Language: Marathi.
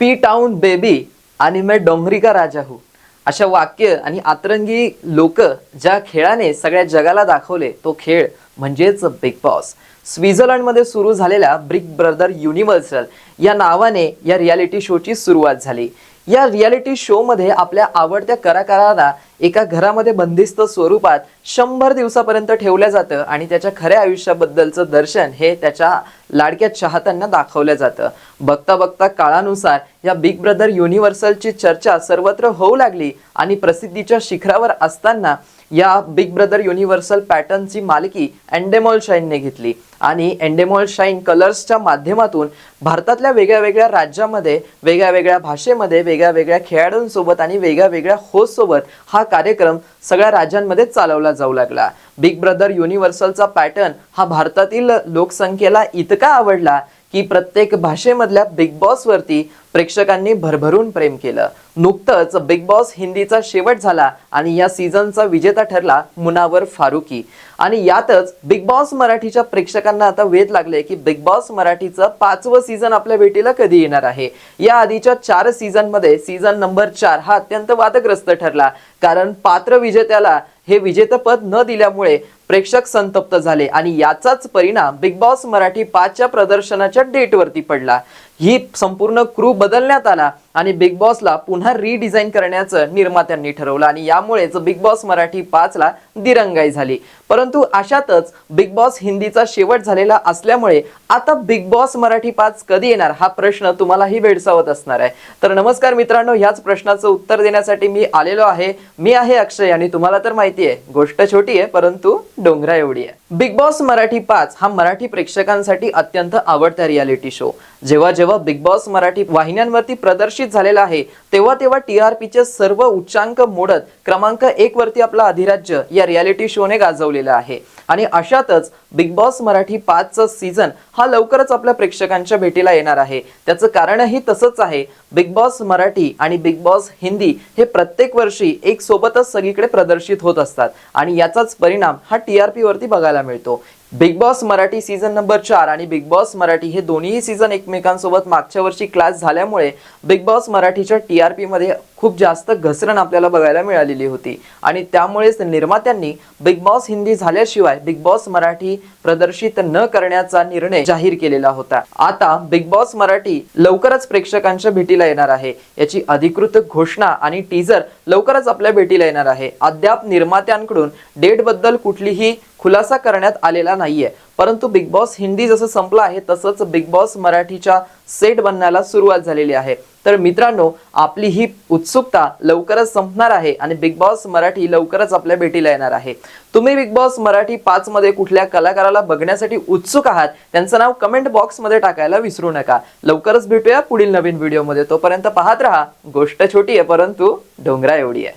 पी टाऊन बेबी आणि मैं डोंगरी का राजा हूँ. अशा वाक्य आणि आतरंगी लोक ज्या खेळाने सगळ्या जगाला दाखवले तो खेळ म्हणजेच बिग बॉस स्वित्झर्लंडमध्ये सुरू झालेल्या ब्रिक ब्रदर युनिव्हर्सल या नावाने या रियालिटी शोची सुरुवात झाली. या रियालिटी शोमध्ये आपल्या आवडत्या कलाकारांना एका घरामध्ये बंदिस्त स्वरूपात शंभर दिवसापर्यंत ठेवलं जातं आणि त्याच्या खऱ्या आयुष्याबद्दलचं दर्शन हे त्याच्या लाडक्या चाहत्यांना दाखवलं जातं. बघता बघता काळानुसार या बिग ब्रदर युनिव्हर्सलची चर्चा सर्वत्र होऊ लागली आणि प्रसिद्धीच्या शिखरावर असताना या बिग ब्रदर युनिव्हर्सल पॅटर्नची मालकी अँडेमॉल शाईनने घेतली. आणि एंडेमॉल शाईन कलर्सच्या माध्यमातून भारतातल्या वेगळ्या वेगळ्या राज्यामध्ये वेगळ्या वेगळ्या भाषेमध्ये वेगळ्या वेगळ्या खेळाडूंसोबत आणि वेगळ्या वेगळ्या होस्टसोबत हा कार्यक्रम सगळ्या राज्यांमध्ये चालवला जाऊ लागला. बिग ब्रदर युनिव्हर्सलचा पॅटर्न हा भारतातील लोकसंख्येला इतका आवडला की प्रत्येक भाषेमधल्या बिग बॉस वरती प्रेक्षकांनी भरभरून प्रेम केलं. नुकतंच बिग बॉस हिंदीचा शेवट झाला आणि या सीझनचा विजेता ठरला मुनावर फारुकी. आणि यातच बिग बॉस मराठीच्या प्रेक्षकांना आता वेध लागले की बिग बॉस मराठीचं पाचवं सीझन आपल्या भेटीला कधी येणार आहे? या आधीच्या चार सीझनमध्ये सीझन नंबर चार हा अत्यंत वादग्रस्त ठरला. कारण पात्र विजेत्याला हे विजेतेपद न दिल्यामुळे प्रेक्षक संतप्त झाले आणि याचाच परिणाम बिग बॉस मराठी पाचच्या प्रदर्शनाच्या डेटवरती पडला. ही संपूर्ण क्रू बदलण्यात आला आणि बिग बॉसला पुन्हा रिडिझाईन करण्याचं निर्मात्यांनी ठरवलं आणि यामुळेच बिग बॉस मराठी पाचला दिरंगाई झाली. परंतु अशातच बिग बॉस हिंदीचा शेवट झालेला असल्यामुळे आता बिग बॉस मराठी पाच कधी येणार? हा प्रश्न तुम्हालाही भेडसावत असणार आहे. तर नमस्कार मित्रांनो ह्याच प्रश्नाचं उत्तर देण्यासाठी मी आलेलो आहे. मी आहे अक्षय आणि तुम्हाला तर माहिती आहे गोष्ट छोटी आहे परंतु डोंगरा एवढी आहे. बिग बॉस मराठी पाच हा मराठी प्रेक्षकांसाठी अत्यंत आवडता रियालिटी शो जेव्हा जेव्हा बिग बॉस मराठी वाहिन्यांवरती प्रदर्शित झालेला आहे तेव्हा तेव्हा टी आर पीचे सर्व उच्चांक मोडत क्रमांक एक वरती आपला अधिराज्य या रियालिटी शोने गाजवलेला आहे. आणि अशातच बिग बॉस मराठी पाचचा सीझन हा लवकरच आपल्या प्रेक्षकांच्या भेटीला येणार आहे. त्याचं कारणही तसंच आहे. बिग बॉस मराठी आणि बिग बॉस हिंदी हे प्रत्येक वर्षी एक सोबतच सगळीकडे प्रदर्शित होत असतात. आणि याचाच परिणाम हा टी आर वरती बघायला मिळतो. Bigg Boss Marathi season number चार आणि बिग बॉस मराठी हे दोन्ही सीझन एकमेकांसोबत मागच्या वर्षी क्लास झाल्यामुळे बिग बॉस मराठीच्या टी आरमध्ये खूप जास्त घसरण आपल्याला बघायला मिळालेली होती. आणि त्यामुळेच निर्मात्यांनी बिग बॉस हिंदी झाल्याशिवाय बिग बॉस मराठी प्रदर्शित न करण्याचा निर्णय जाहीर केलेला होता. आता बिग बॉस मराठी लवकरच प्रेक्षकांच्या भेटीला येणार आहे. याची अधिकृत घोषणा आणि टीजर लवकरच आपल्या भेटीला येणार आहे. अद्याप निर्मात्यांकडून डेटबद्दल कुठलीही खुलासा करण्यात आलेला नाहीये. परंतु बिग बॉस हिंदी जसं संपलं आहे तसंच बिग बॉस मराठीच्या सेट बनण्याला सुरुवात झालेली आहे. तर मित्रांनो आपली ही उत्सुकता लवकरच संपणार आहे आणि बिग बॉस मराठी लवकरच आपल्या भेटीला येणार आहे. तुम्ही बिग बॉस मराठी पाच मध्ये कुठल्या कलाकाराला बघण्यासाठी उत्सुक आहात त्यांचं नाव कमेंट बॉक्समध्ये टाकायला विसरू नका. लवकरच भेटूया पुढील नवीन व्हिडिओमध्ये तोपर्यंत पाहत राहा गोष्ट छोटी आहे परंतु डोंगरा एवढी आहे.